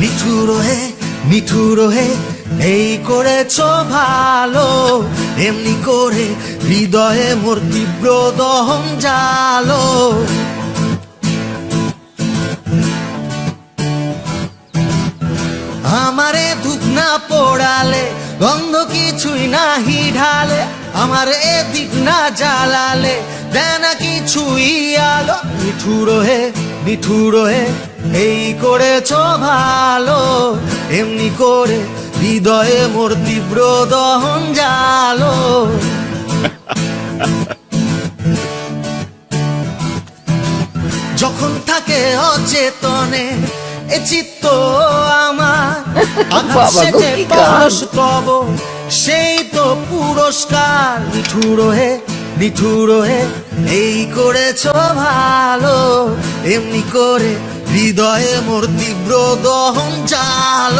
নিঠুর হে এই করেছ ভালো। এমনি করে হৃদয়ে মোর তীব্র দহন জালো। আমারে ধূপ না পোড়ালে, গন্ধ কিছুই নাহি ঢালে, আমারে দিক না জ্বালালে দেয় না কিছুই আলো মিঠুর হে মিঠুর হে এই করেছ ভালো এমনি করে হৃদয়ে মোর তীব্র দহন জালো। যখন থাকে অচেতনে এ চিত্ত আমার তব সেই তো পুরস্কার নিঠুর হে নিঠুর হে এই করেছ ভালো এমনি করে হৃদয়ে মোর তীব্র দহন চাল।